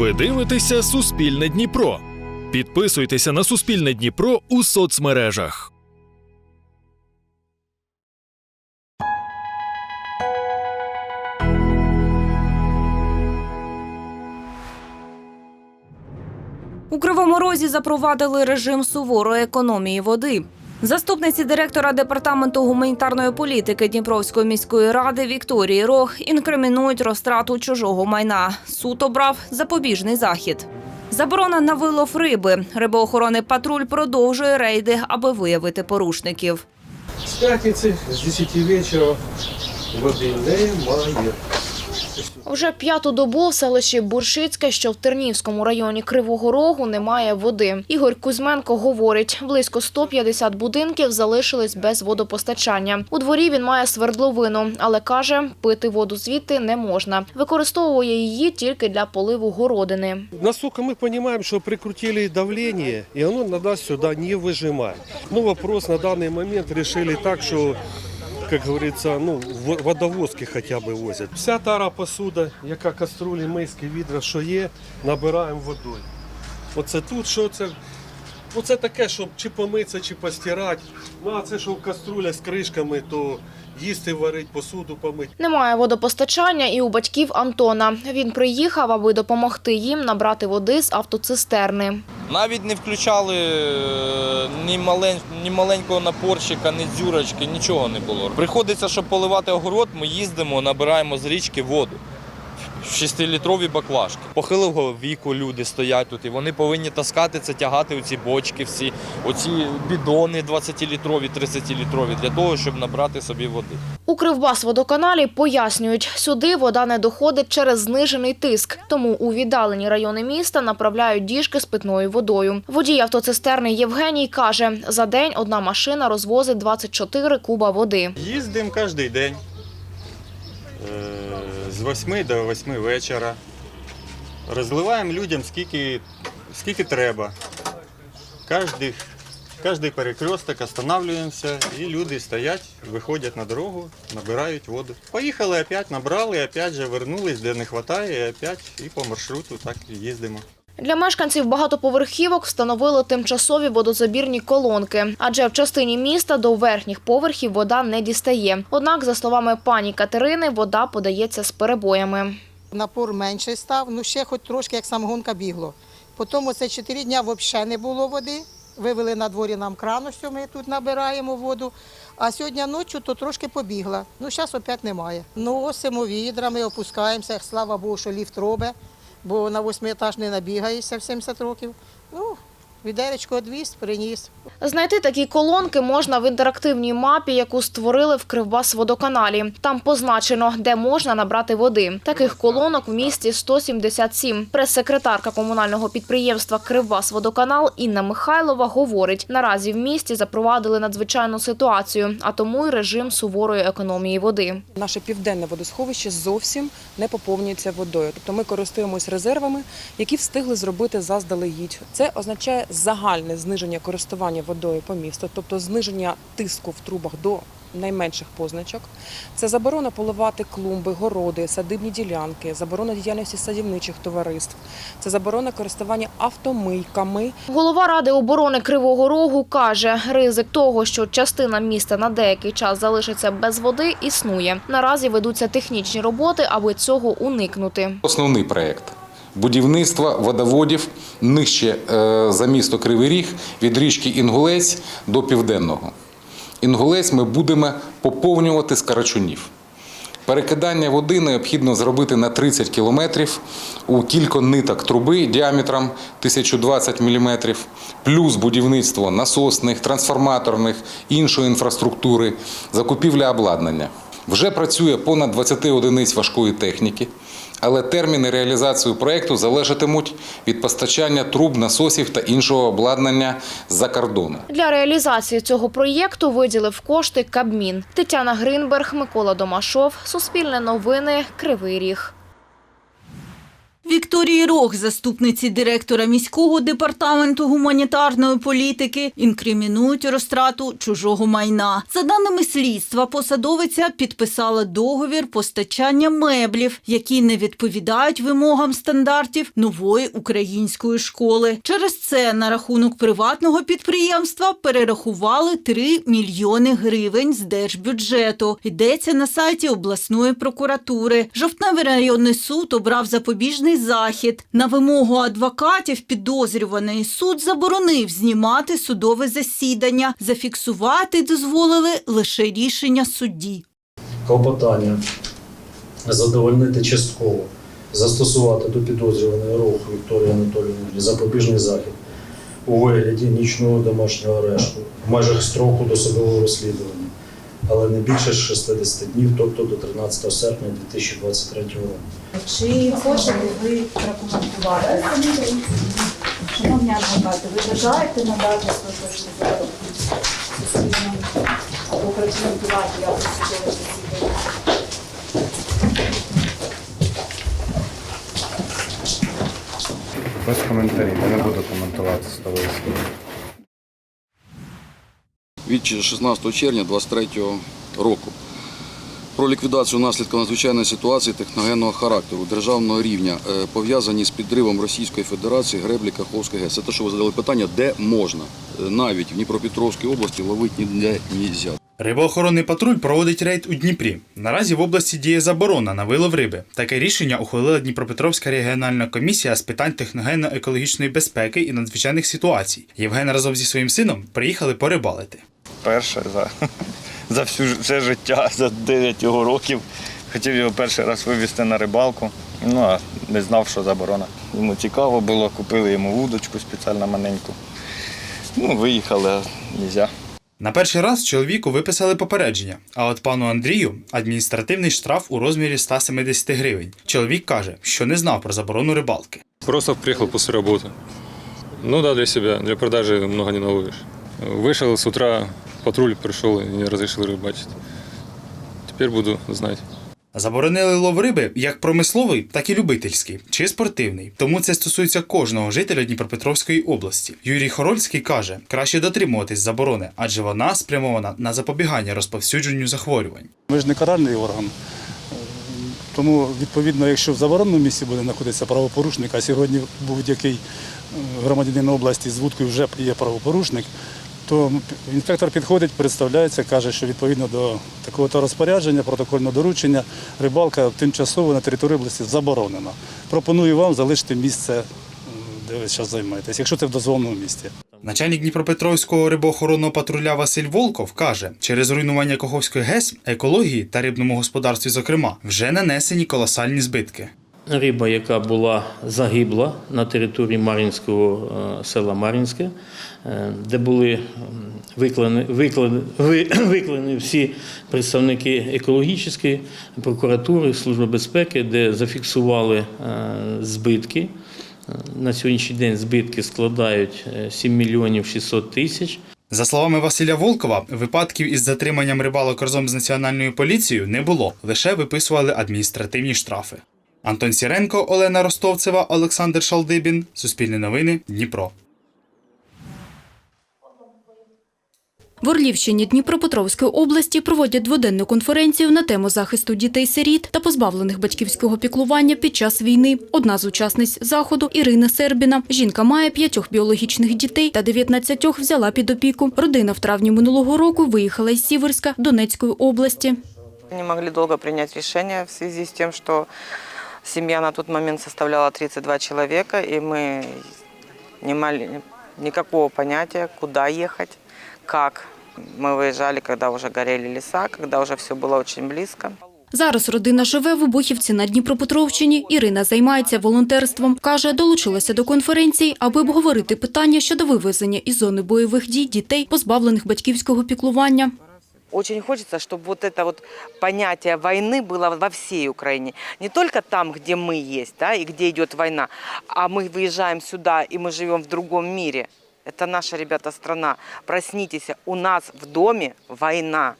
Ви дивитеся Суспільне Дніпро. Підписуйтеся на Суспільне Дніпро у соцмережах. У Кривому Розі запровадили режим суворої економії води. Заступниці директора департаменту гуманітарної політики Дніпровської міської ради Вікторії Рох інкримінують розтрату чужого майна. Суд обрав запобіжний захід. Заборона на вилов риби. Рибоохоронний патруль продовжує рейди, аби виявити порушників. З п'ятниці з 10 вечора води немає. Вже п'яту добу в селищі Буршицьке, що в Тернівському районі Кривого Рогу, немає води. Ігор Кузьменко говорить, близько 150 будинків залишились без водопостачання. У дворі він має свердловину, але каже, пити воду звідти не можна. Використовує її тільки для поливу городини. Насколько мы понимаем, что прикрутили давление, и оно на нас сюда не выжимает. Ну, вопрос на данный момент решили так, что, как говорится, ну, водовозки хотя бы возят. Вся тара посуда, яка каструлі, миски, відра, що є, набираємо водою. Оце тут, що це? Оце таке, щоб чи помитися, чи постирати. Ну, а це що в каструля з кришками, то їсти варить, посуду помити. Немає водопостачання і у батьків Антона. Він приїхав, аби допомогти їм набрати води з автоцистерни. Навіть не включали е, ні, малень, ні маленького напорщика, ні дзюрочки, нічого не було. Приходиться, щоб поливати огород, ми їздимо, набираємо з річки воду. В 6-літрові баклажки. Похилого віку люди стоять тут, і вони повинні таскати це, тягати оці бочки, всі, оці бідони 20-літрові, 30-літрові, для того, щоб набрати собі води. У Кривбасводоканалі пояснюють, сюди вода не доходить через знижений тиск, тому у віддалені райони міста направляють діжки з питною водою. Водій автоцистерни Євгеній каже, за день одна машина розвозить 24 куба води. Їздимо кожен день з 8 до 8 вечора. Розливаємо людям скільки, скільки треба. Кожний, кожний перекресток останавливаємося і люди стоять, виходять на дорогу, набирають воду. Поїхали опять, набрали, опять же вернулись, де не вистачає, і опять і по маршруту так їздимо. Для мешканців багатоповерхівок встановили тимчасові водозабірні колонки, адже в частині міста до верхніх поверхів вода не дістає. Однак, за словами пані Катерини, вода подається з перебоями. Напор менший став, ну ще хоч трошки, як самогонка бігло. Потім оце 4 дня взагалі не було води. Вивели на дворі нам крану, що ми тут набираємо воду. А сьогодні ночі то трошки побігла. Ну, зараз опять немає. Носимо відрами, опускаємося. Слава Богу, що ліфт робить, бо на восьмий етаж не набігаєшся в 70 років. Ну, відеречко одвіз, приніс. Знайти такі колонки можна в інтерактивній мапі, яку створили в Кривбасводоканалі. Там позначено, де можна набрати води. Таких колонок в місті 177. Прес-секретарка комунального підприємства Кривбасводоканал Інна Михайлова говорить, наразі в місті запровадили надзвичайну ситуацію, а тому й режим суворої економії води. Наше південне водосховище зовсім не поповнюється водою. Тобто ми користуємось резервами, які встигли зробити заздалегідь. Це означає загальне зниження користування водою по місту, тобто зниження тиску в трубах до найменших позначок. Це заборона поливати клумби, городи, садибні ділянки, заборона діяльності садівничих товариств, це заборона користування автомийками. Голова ради оборони Кривого Рогу каже, ризик того, що частина міста на деякий час залишиться без води, існує. Наразі ведуться технічні роботи, аби цього уникнути. Основний проєкт будівництва водоводів нижче е, за місто Кривий Ріг від річки Інгулець до Південного. Інгулець ми будемо поповнювати з карачунів. Перекидання води необхідно зробити на 30 кілометрів у кілька ниток труби діаметром 1020 мм, плюс будівництво насосних, трансформаторних, іншої інфраструктури, закупівля обладнання. Вже працює понад 20 одиниць важкої техніки, але терміни реалізації проєкту залежатимуть від постачання труб, насосів та іншого обладнання з-за кордону. Для реалізації цього проєкту виділив кошти Кабмін. Тетяна Гринберг, Микола Домашов, Суспільне новини, Кривий Ріг. Вікторії Рох, заступниці директора міського департаменту гуманітарної політики, інкримінують розтрату чужого майна. За даними слідства, посадовиця підписала договір постачання меблів, які не відповідають вимогам стандартів нової української школи. Через це на рахунок приватного підприємства перерахували 3 мільйони гривень з держбюджету. Йдеться на сайті обласної прокуратури. Жовтневий районний суд обрав запобіжний захід. На вимогу адвокатів підозрюваний суд заборонив знімати судове засідання. Зафіксувати дозволили лише рішення судді. клопотання задовольнити частково, застосувати до підозрюваної руху Вікторії Анатоліївни запобіжний захід у вигляді нічного домашнього арешту в межах строку досудового розслідування, але не більше 60 днів, тобто до 13 серпня 2023 року. Чи хочете ви прокоментувати? Шановні адвокати, ви бажаєте надати свою точку зору суспільному або прокоментувати якось судове засідання? Без коментарів, я не буду коментувати судове засідання. Від 16 червня 2023 року про ліквідацію наслідків надзвичайної ситуації техногенного характеру державного рівня, е, пов'язані з підривом Російської Федерації греблі Каховської ГЕС. Це те, що ви задали питання, де можна. Е, Навіть в Дніпропетровській області ловити ніде нельзя. Рибоохоронний патруль проводить рейд у Дніпрі. Наразі в області діє заборона на вилов риби. Таке рішення ухвалила Дніпропетровська регіональна комісія з питань техногенно-екологічної безпеки і надзвичайних ситуацій. Євген разом зі своїм сином приїхали порибалити. Перше за, за всю, все життя, за 9 його років. Хотів його перший раз вивезти на рибалку, ну а не знав, що заборона. Йому цікаво було, купили йому вудочку спеціально маленьку. Ну, виїхали, а нельзя. На перший раз чоловіку виписали попередження, а от пану Андрію адміністративний штраф у розмірі 170 гривень. Чоловік каже, що не знав про заборону рибалки. Просто приехал после работы. Ну да, для себя, для продажи много не наловишь. Вышел с утра, патруль пришел и не разрешил рыбачить. Теперь буду знать. Заборонили лов риби як промисловий, так і любительський чи спортивний. Тому це стосується кожного жителя Дніпропетровської області. Юрій Хорольський каже, краще дотримуватись заборони, адже вона спрямована на запобігання розповсюдженню захворювань. Ми ж не каральний орган. Тому, відповідно, якщо в забороненому місці буде знаходитися правопорушник, а сьогодні будь-який е, громадянин області з вудкою вже є правопорушник, то інспектор підходить, представляється, каже, що відповідно до такого то розпорядження, протокольного доручення, рибалка тимчасово на території області заборонена. Пропоную вам залишити місце, де ви зараз займаєтесь, якщо це в дозволеному місці. Начальник Дніпропетровського рибоохоронного патруля Василь Волков каже, через руйнування Каховської ГЕС екології та рибному господарстві, зокрема, вже нанесені колосальні збитки. Риба, яка була загибла на території Мар'їнського е, села Мар'їнське, е, де були м, виклані, виклані, всі представники екологічної прокуратури, Служби безпеки, де зафіксували е, збитки. На сьогоднішній день збитки складають е, 7 мільйонів 600 тисяч. За словами Василя Волкова, випадків із затриманням рибалок разом з національною поліцією не було, лише виписували адміністративні штрафи. Антон Сіренко, Олена Ростовцева, Олександр Шалдибін. Суспільне новини. Дніпро. В Орлівщині Дніпропетровської області проводять дводенну конференцію на тему захисту дітей-сиріт та позбавлених батьківського піклування під час війни. Одна з учасниць заходу Ірина Сербіна. Жінка має п'ятьох біологічних дітей та 19 взяла під опіку. Родина в травні минулого року виїхала із Сіверська Донецької області. Не могли долго принять решение в связи с тем, что семья на тот момент составляла 32 человека, и мы не имели никакого понятия, куда ехать, как. Мы выезжали, когда уже горели леса, когда уже все было очень близко. Зараз родина живе в Обухівці на Дніпропетровщині. Ірина займається волонтерством. Каже, долучилася до конференції, аби обговорити питання щодо вивезення із зони бойових дій дітей, позбавлених батьківського піклування. Очень хочется, чтобы вот это вот понятие войны было во всей Украине. Не только там, где мы есть, да, и где идет война, а мы выезжаем сюда, и мы живем в другом мире. Это наша, ребята, страна. Проснитесь, у нас в доме война,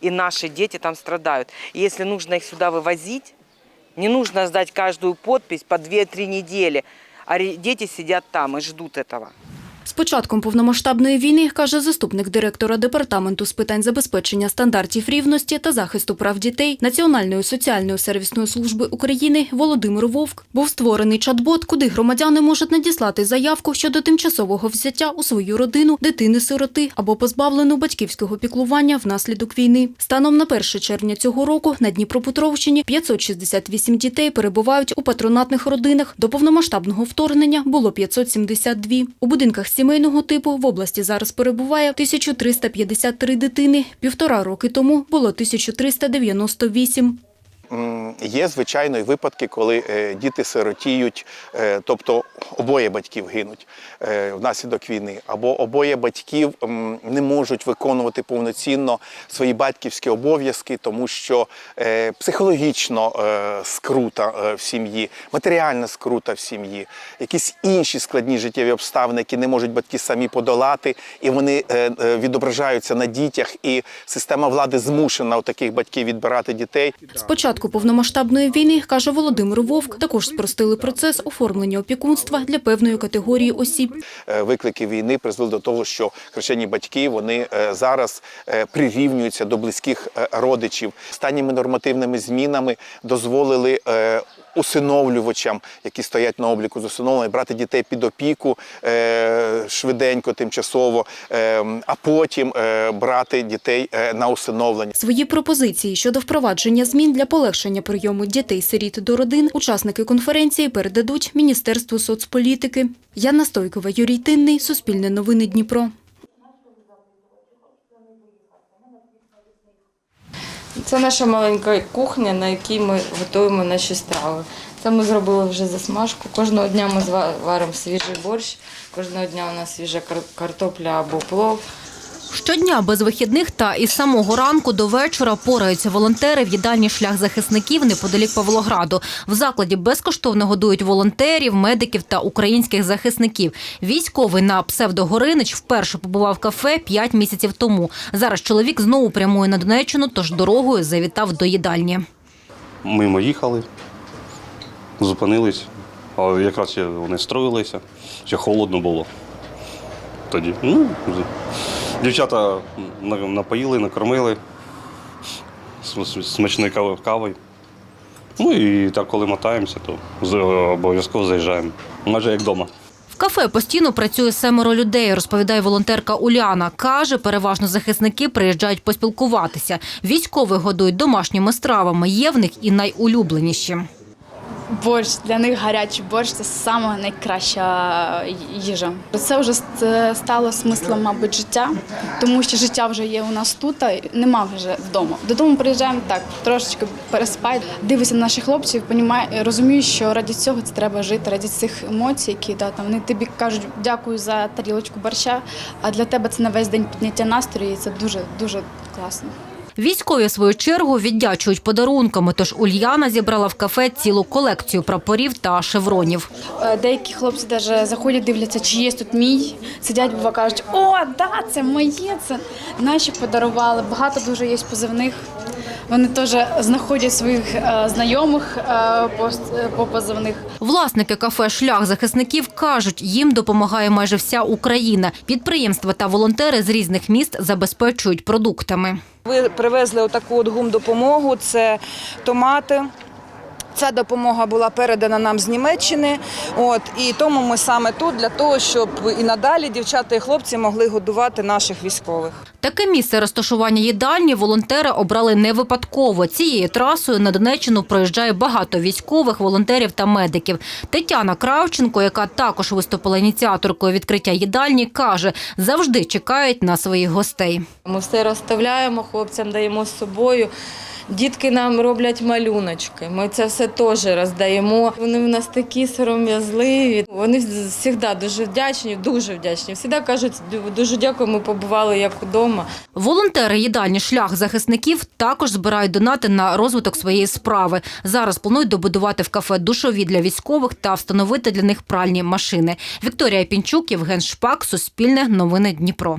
и наши дети там страдают. И если нужно их сюда вывозить, Не нужно сдать каждую подпись по 2-3 недели, а дети сидят там и ждут этого. З початком повномасштабної війни, каже заступник директора департаменту з питань забезпечення стандартів рівності та захисту прав дітей Національної соціальної сервісної служби України Володимир Вовк, був створений чат-бот, куди громадяни можуть надіслати заявку щодо тимчасового взяття у свою родину дитини-сироти або позбавлену батьківського піклування внаслідок війни. Станом на 1 червня цього року на Дніпропетровщині 568 дітей перебувають у патронатних родинах. До повномасштабного вторгнення було 572. У будинках сімейного типу в області зараз перебуває 1353 дитини. Півтора роки тому було 1398. Є звичайно і випадки, коли е, діти сиротіють, е, тобто обоє батьків гинуть е, внаслідок війни, або обоє батьків не можуть виконувати повноцінно свої батьківські обов'язки, тому що психологічно скрута в сім'ї, матеріальна скрута в сім'ї, якісь інші складні життєві обставини, які не можуть батьки самі подолати, і вони відображаються на дітях. І система влади змушена у таких батьків відбирати дітей. З початку повномасштабної війни, каже Володимир Вовк, також спростили процес оформлення опікунства для певної категорії осіб. Е, виклики війни призвели до того, що хрещені батьки вони е, зараз е, прирівнюються до близьких родичів. Останніми нормативними змінами дозволили усиновлювачам, які стоять на обліку з усиновлення, брати дітей під опіку е, швиденько, тимчасово, е, а потім е, брати дітей е, на усиновлення. Свої пропозиції щодо впровадження змін для полегшення прийому дітей-сиріт до родин учасники конференції передадуть Міністерству соцполітики. Яна Стойкова, Юрій Тинний, Суспільне новини Дніпро. Це наша маленька кухня, на якій ми готуємо наші страви. Це ми зробили вже засмажку. Кожного дня ми варимо свіжий борщ, кожного дня у нас свіжа кар- картопля або плов. Щодня без вихідних та із самого ранку до вечора пораються волонтери в їдальні шлях захисників неподалік Павлограду. В закладі безкоштовно годують волонтерів, медиків та українських захисників. Військовий на псевдогоринич вперше побував в кафе 5 місяців тому. Зараз чоловік знову прямує на Донеччину, тож дорогою завітав до їдальні. Мимо їхали, зупинились, а якраз вони строїлися, ще холодно було. Тоді. Ну, дівчата напоїли, накормили см- см- смачною кавою. Ну і так, коли мотаємося, то обов'язково заїжджаємо. Майже як вдома. В кафе постійно працює семеро людей, розповідає волонтерка Уляна. Каже, переважно захисники приїжджають поспілкуватися. Військових годують домашніми стравами. Є в них і найулюбленіші. Борщ для них гарячий борщ це саме найкраща їжа. Це вже стало смислом, мабуть, життя, тому що життя вже є у нас тут, а нема вже вдома. Додому приїжджаємо так, трошечки переспати, дивишся на наших хлопців, розумію, що раді цього це треба жити, раді цих емоцій, які да, там вони тобі кажуть дякую за тарілочку борща. А для тебе це на весь день підняття настрою, і це дуже дуже класно. Військові, в свою чергу, віддячують подарунками, тож Ульяна зібрала в кафе цілу колекцію прапорів та шевронів. Е, Деякі хлопці навіть заходять, дивляться, чи є тут мій. Сидять, бува, кажуть, о, да, це моє, це наші подарували. Багато дуже є позивних. Вони теж знаходять своїх е, знайомих е, по, по позивних. Власники кафе Шлях захисників кажуть, їм допомагає майже вся Україна. Підприємства та волонтери з різних міст забезпечують продуктами. Ви привезли отаку от гумдопомогу, це томати. Ця допомога була передана нам з Німеччини. От і тому ми саме тут для того, щоб і надалі дівчата і хлопці могли годувати наших військових. Таке місце розташування їдальні волонтери обрали не випадково. Цією трасою на Донеччину проїжджає багато військових, волонтерів та медиків. Тетяна Кравченко, яка також виступила ініціаторкою відкриття їдальні, каже, завжди чекають на своїх гостей. Ми все розставляємо, хлопцям даємо з собою. Дітки нам роблять малюночки. Ми це все теж роздаємо. Вони в нас такі сором'язливі. Вони завжди дуже вдячні, дуже вдячні. Всі кажуть, дуже дякую, ми побували як вдома. Волонтери їдальні шлях захисників також збирають донати на розвиток своєї справи. Зараз планують добудувати в кафе душові для військових та встановити для них пральні машини. Вікторія Пінчук, Євген Шпак, Суспільне, Новини Дніпро.